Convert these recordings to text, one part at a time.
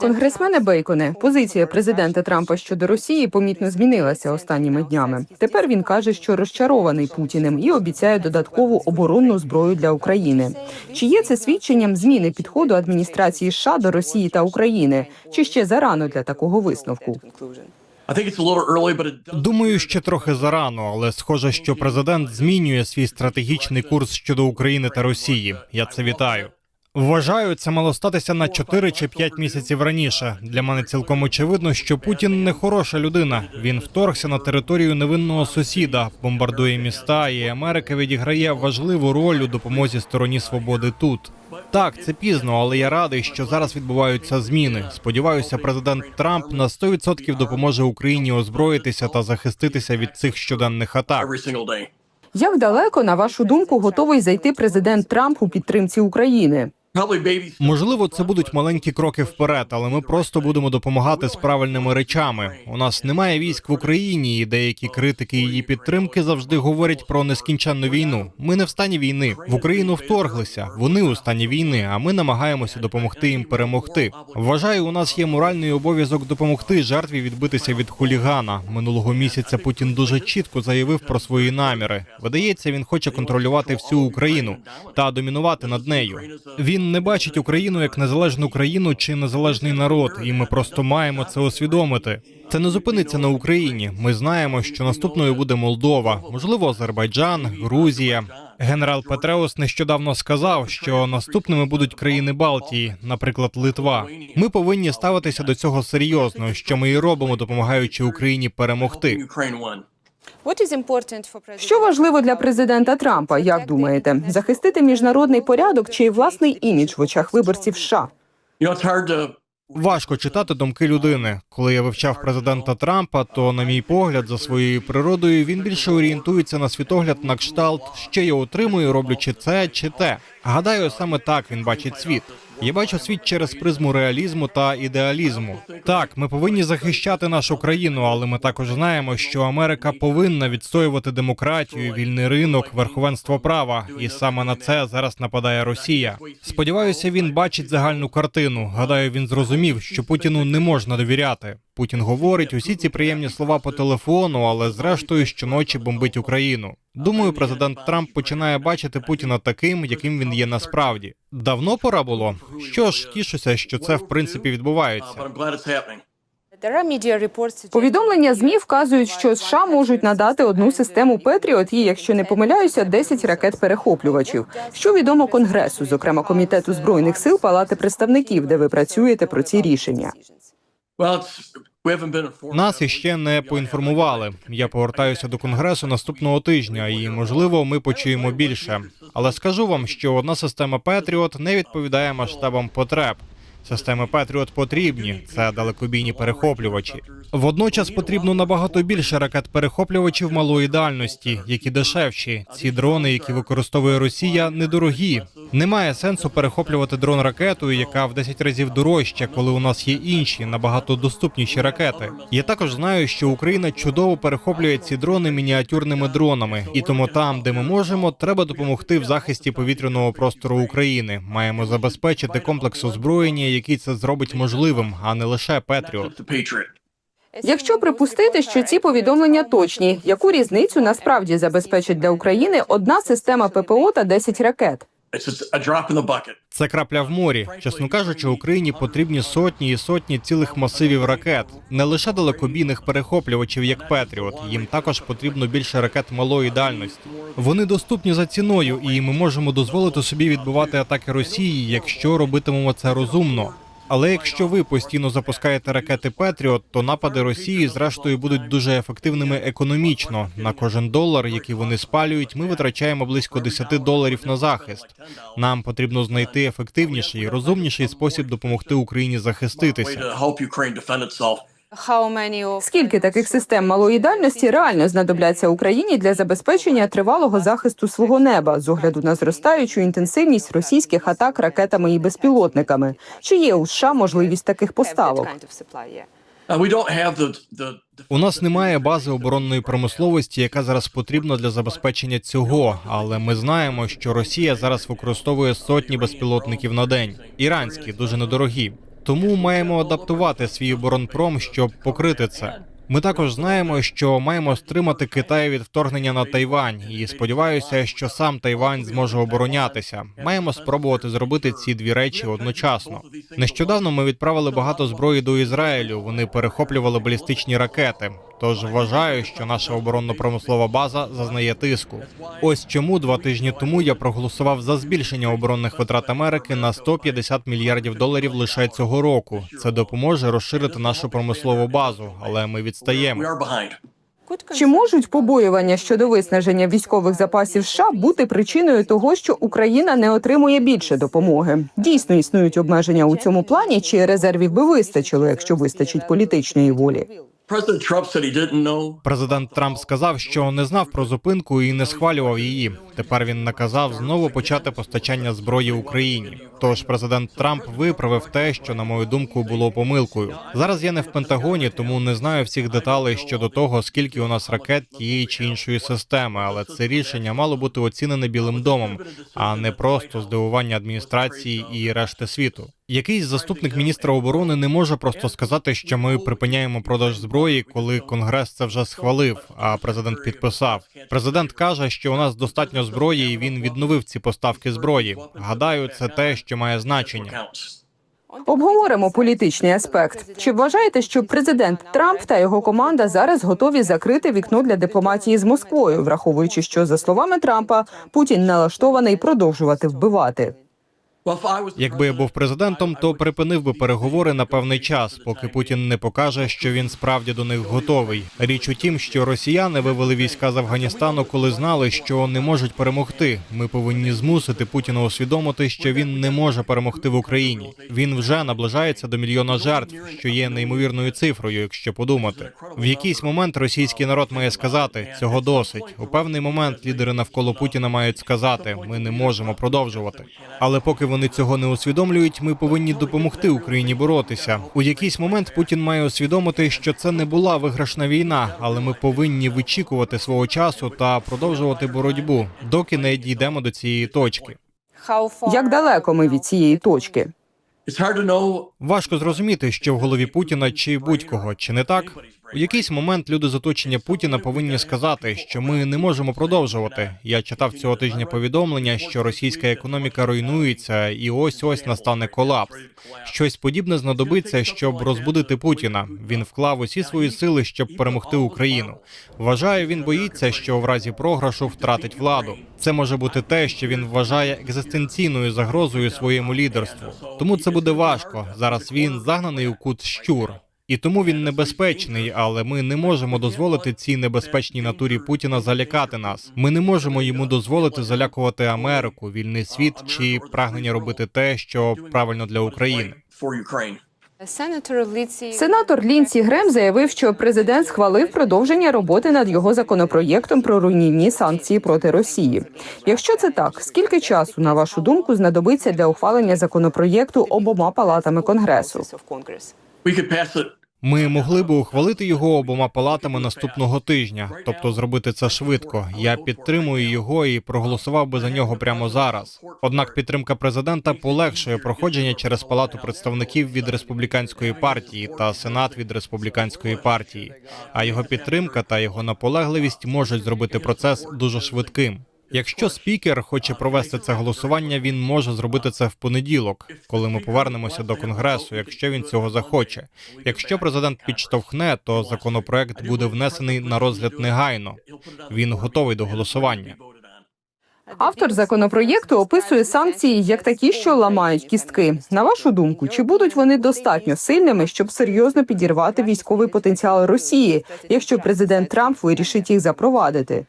Конгресмене Бейконе, позиція президента Трампа щодо Росії помітно змінилася останніми днями. Тепер він каже, що розчарований Путіним і обіцяє додаткову оборонну зброю для України. Чи є це свідченням зміни підходу адміністрації США до Росії та України? Чи ще зарано для такого висновку? I think it's a little early, but it does Думаю, ще трохи зарано, але схоже, що президент змінює свій стратегічний курс щодо України та Росії. Я це вітаю. Вважаю, це мало статися на 4 чи 5 місяців раніше. Для мене цілком очевидно, що Путін не хороша людина. Він вторгся на територію невинного сусіда, бомбардує міста, і Америка відіграє важливу роль у допомозі стороні свободи тут. Так, це пізно, але я радий, що зараз відбуваються зміни. Сподіваюся, президент Трамп на 100% допоможе Україні озброїтися та захиститися від цих щоденних атак. Як далеко, на вашу думку, готовий зайти президент Трамп у підтримці України? Можливо, це будуть маленькі кроки вперед, але ми просто будемо допомагати з правильними речами. У нас немає військ в Україні, і деякі критики її підтримки завжди говорять про нескінченну війну. Ми не в стані війни. В Україну вторглися. Вони у стані війни, а ми намагаємося допомогти їм перемогти. Вважаю, у нас є моральний обов'язок допомогти жертві відбитися від хулігана. Минулого місяця Путін дуже чітко заявив про свої наміри. Видається, він хоче контролювати всю Україну та домінувати над нею. Він не бачить Україну як незалежну країну чи незалежний народ, і ми просто маємо це усвідомити. Це не зупиниться на Україні. Ми знаємо, що наступною буде Молдова, можливо, Азербайджан, Грузія. Генерал Петреус нещодавно сказав, що наступними будуть країни Балтії, наприклад, Литва. Ми повинні ставитися до цього серйозно, що ми і робимо, допомагаючи Україні перемогти. Що важливо для президента Трампа? Як думаєте, захистити міжнародний порядок чи власний імідж в очах виборців США? You know, it's hard to Важко читати думки людини. Коли я вивчав президента Трампа, то, на мій погляд, за своєю природою він більше орієнтується на світогляд на кшталт, що я отримую, роблячи це чи те. Гадаю, саме так він бачить світ. Я бачу світ через призму реалізму та ідеалізму. Так, ми повинні захищати нашу країну, але ми також знаємо, що Америка повинна відстоювати демократію, вільний ринок, верховенство права, і саме на це зараз нападає Росія. Сподіваюся, він бачить загальну картину. Гадаю, він зрозумів, що Путіну не можна довіряти. Путін говорить усі ці приємні слова по телефону, але зрештою щоночі бомбить Україну. Думаю, президент Трамп починає бачити Путіна таким, яким він є насправді. Давно пора було. Що ж, тішуся, що це в принципі відбувається. Повідомлення змі вказують, що США можуть надати одну систему Петріот і, якщо не помиляюся, 10 ракет перехоплювачів. Що відомо Конгресу, зокрема комітету збройних сил Палати представників, де ви працюєте про ці рішення. Нас іще не поінформували. Я повертаюся до конгресу наступного тижня, і можливо, ми почуємо більше. Але скажу вам, що одна система Петріот не відповідає масштабам потреб. Системи Петріот потрібні це далекобійні перехоплювачі. Водночас потрібно набагато більше ракет-перехоплювачів малої дальності, які дешевші. Ці дрони, які використовує Росія, недорогі. Немає сенсу перехоплювати дрон ракетою, яка в 10 разів дорожча, коли у нас є інші набагато доступніші ракети. Я також знаю, що Україна чудово перехоплює ці дрони мініатюрними дронами, і тому там, де ми можемо, треба допомогти в захисті повітряного простору України. Маємо забезпечити комплекс озброєння, який це зробить можливим, а не лише Петріот. Якщо припустити, що ці повідомлення точні, яку різницю насправді забезпечить для України одна система ППО та 10 ракет? Це крапля в морі. Чесно кажучи, Україні потрібні сотні і сотні цілих масивів ракет, не лише далекобійних перехоплювачів, як Петріот. Їм також потрібно більше ракет малої дальності. Вони доступні за ціною, і ми можемо дозволити собі відбивати атаки Росії, якщо робитимемо це розумно. Але якщо ви постійно запускаєте ракети Петріот, то напади Росії зрештою будуть дуже ефективними економічно. На кожен долар, який вони спалюють, ми витрачаємо близько 10 доларів на захист. Нам потрібно знайти ефективніший розумніший спосіб допомогти Україні захиститися. Скільки таких систем малої дальності реально знадобляться Україні для забезпечення тривалого захисту свого неба з огляду на зростаючу інтенсивність російських атак ракетами і безпілотниками? Чи є у США можливість таких поставок? Uh, У нас немає бази оборонної промисловості, яка зараз потрібна для забезпечення цього. Але ми знаємо, що Росія зараз використовує сотні безпілотників на день. Іранські дуже недорогі. Тому маємо адаптувати свій оборонпром, щоб покрити це. Ми також знаємо, що маємо стримати Китай від вторгнення на Тайвань, і сподіваюся, що сам Тайвань зможе оборонятися. Маємо спробувати зробити ці дві речі одночасно. Нещодавно ми відправили багато зброї до Ізраїлю. Вони перехоплювали балістичні ракети. Тож вважаю, що наша оборонно-промислова база зазнає тиску. Ось чому два тижні тому я проголосував за збільшення оборонних витрат Америки на 150 мільярдів доларів лише цього року. Це допоможе розширити нашу промислову базу, але ми відстаємо. Чи можуть побоювання щодо виснаження військових запасів США бути причиною того, що Україна не отримує більше допомоги? Дійсно існують обмеження у цьому плані, чи резервів би вистачило, якщо вистачить політичної волі? Президент Трамп сказав, що не знав про зупинку і не схвалював її. Тепер він наказав знову почати постачання зброї Україні. Тож президент Трамп виправив те, що на мою думку було помилкою. Зараз я не в Пентагоні, тому не знаю всіх деталей щодо того, скільки у нас ракет тієї чи іншої системи. Але це рішення мало бути оцінене Білим домом, а не просто здивування адміністрації і решти світу. Якийсь заступник міністра оборони не може просто сказати, що ми припиняємо продаж зброї, коли конгрес це вже схвалив, а президент підписав. Президент каже, що у нас достатньо зброї, і він відновив ці поставки зброї. Гадаю, це те, що має значення. Обговоримо політичний аспект. Чи вважаєте, що президент Трамп та його команда зараз готові закрити вікно для дипломатії з Москвою, враховуючи, що за словами Трампа Путін налаштований продовжувати вбивати? Якби я був президентом, то припинив би переговори на певний час, поки Путін не покаже, що він справді до них готовий. Річ у тім, що росіяни вивели війська з Афганістану, коли знали, що не можуть перемогти. Ми повинні змусити Путіна усвідомити, що він не може перемогти в Україні. Він вже наближається до мільйона жертв, що є неймовірною цифрою, якщо подумати. В якийсь момент російський народ має сказати цього досить. У певний момент лідери навколо Путіна мають сказати: ми не можемо продовжувати. Але поки вони цього не усвідомлюють, ми повинні допомогти Україні боротися. У якийсь момент Путін має усвідомити, що це не була виграшна війна, але ми повинні вичікувати свого часу та продовжувати боротьбу, доки не дійдемо до цієї точки. Як далеко ми від цієї точки? Важко зрозуміти, що в голові Путіна чи будь-кого, чи не так? У якийсь момент люди з оточення Путіна повинні сказати, що ми не можемо продовжувати. Я читав цього тижня повідомлення, що російська економіка руйнується, і ось ось настане колапс. Щось подібне знадобиться, щоб розбудити Путіна. Він вклав усі свої сили, щоб перемогти Україну. Вважаю, він боїться, що в разі програшу втратить владу. Це може бути те, що він вважає екзистенційною загрозою своєму лідерству. Тому це буде важко. Зараз він загнаний у кут щур. І тому він небезпечний, але ми не можемо дозволити цій небезпечній натурі Путіна залякати нас. Ми не можемо йому дозволити залякувати Америку, вільний світ чи прагнення робити те, що правильно для України. Сенатор Лінсі Грем заявив, що президент схвалив продовження роботи над його законопроєктом про руйнівні санкції проти Росії. Якщо це так, скільки часу, на вашу думку, знадобиться для ухвалення законопроєкту обома палатами конгресу? Ми могли би ухвалити його обома палатами наступного тижня, тобто зробити це швидко. Я підтримую його і проголосував би за нього прямо зараз. Однак підтримка президента полегшує проходження через палату представників від республіканської партії та сенат від республіканської партії. А його підтримка та його наполегливість можуть зробити процес дуже швидким. Якщо спікер хоче провести це голосування, він може зробити це в понеділок, коли ми повернемося до конгресу, якщо він цього захоче. Якщо президент підштовхне, то законопроект буде внесений на розгляд негайно. Він готовий до голосування. Автор законопроєкту описує санкції як такі, що ламають кістки. На вашу думку, чи будуть вони достатньо сильними, щоб серйозно підірвати військовий потенціал Росії, якщо президент Трамп вирішить їх запровадити?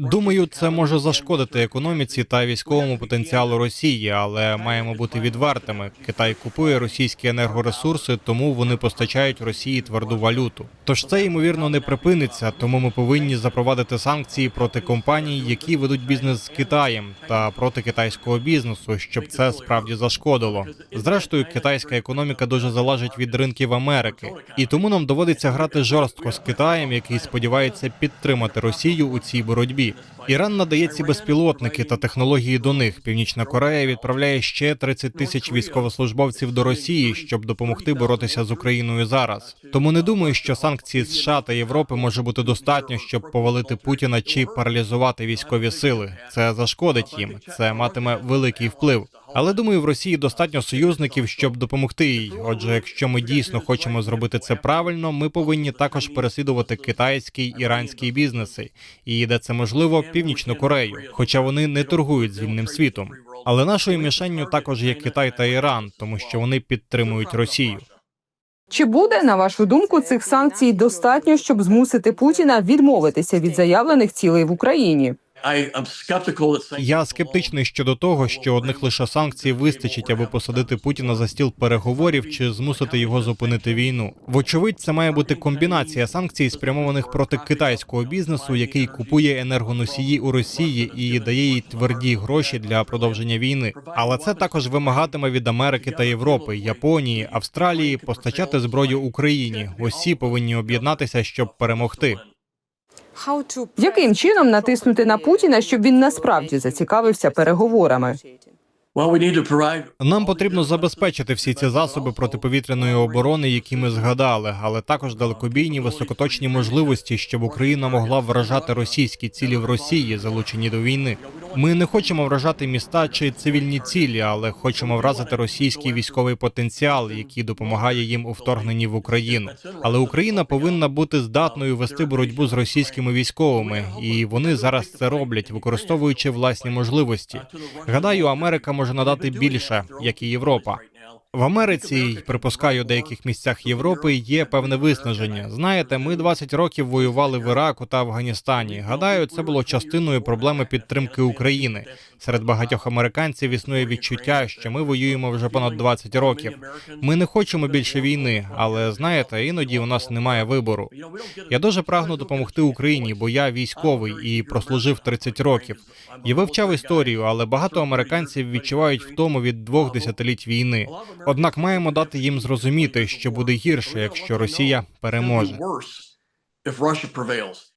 Думаю, це може зашкодити економіці та військовому потенціалу Росії, але маємо бути відвертими. Китай купує російські енергоресурси, тому вони постачають Росії тверду валюту. Тож це ймовірно не припиниться, тому ми повинні запровадити санкції проти компаній, які ведуть бізнес з Китаєм, та проти китайського бізнесу, щоб це справді зашкодило. Зрештою, китайська економіка дуже залежить від ринків Америки, і тому нам доводиться грати жорстко з Китаєм, який сподівається підтримати Росію у цій боротьбі. Іран надає ці безпілотники та технології до них. Північна Корея відправляє ще 30 тисяч військовослужбовців до Росії, щоб допомогти боротися з Україною зараз. Тому не думаю, що санкції США та Європи може бути достатньо, щоб повалити Путіна чи паралізувати військові сили. Це зашкодить їм. Це матиме великий вплив. Але думаю, в Росії достатньо союзників, щоб допомогти їй. Отже, якщо ми дійсно хочемо зробити це правильно, ми повинні також переслідувати китайський іранський бізнеси і де це можливо північну Корею, хоча вони не торгують з вільним світом. Але нашою мішенню також є Китай та Іран, тому що вони підтримують Росію. Чи буде, на вашу думку, цих санкцій достатньо, щоб змусити Путіна відмовитися від заявлених цілей в Україні? Я скептичний щодо того, що одних лише санкцій вистачить, аби посадити Путіна за стіл переговорів чи змусити його зупинити війну. Вочевидь, це має бути комбінація санкцій, спрямованих проти китайського бізнесу, який купує енергоносії у Росії і дає їй тверді гроші для продовження війни. Але це також вимагатиме від Америки та Європи, Японії, Австралії постачати зброю Україні. Усі повинні об'єднатися, щоб перемогти. Яким чином натиснути на Путіна, щоб він насправді зацікавився переговорами? Нам потрібно забезпечити всі ці засоби протиповітряної оборони, які ми згадали, але також далекобійні високоточні можливості, щоб Україна могла вражати російські цілі в Росії, залучені до війни. Ми не хочемо вражати міста чи цивільні цілі, але хочемо вразити російський військовий потенціал, який допомагає їм у вторгненні в Україну. Але Україна повинна бути здатною вести боротьбу з російськими військовими, і вони зараз це роблять, використовуючи власні можливості. Гадаю, Америка може надати більше, як і Європа. В Америці, й, припускаю, деяких місцях Європи є певне виснаження. Знаєте, ми 20 років воювали в Іраку та Афганістані. Гадаю, це було частиною проблеми підтримки України. Серед багатьох американців існує відчуття, що ми воюємо вже понад 20 років. Ми не хочемо більше війни, але знаєте, іноді у нас немає вибору. Я дуже прагну допомогти Україні, бо я військовий і прослужив 30 років. Я вивчав історію, але багато американців відчувають втому від двох десятиліть війни. Однак маємо дати їм зрозуміти, що буде гірше, якщо Росія переможе.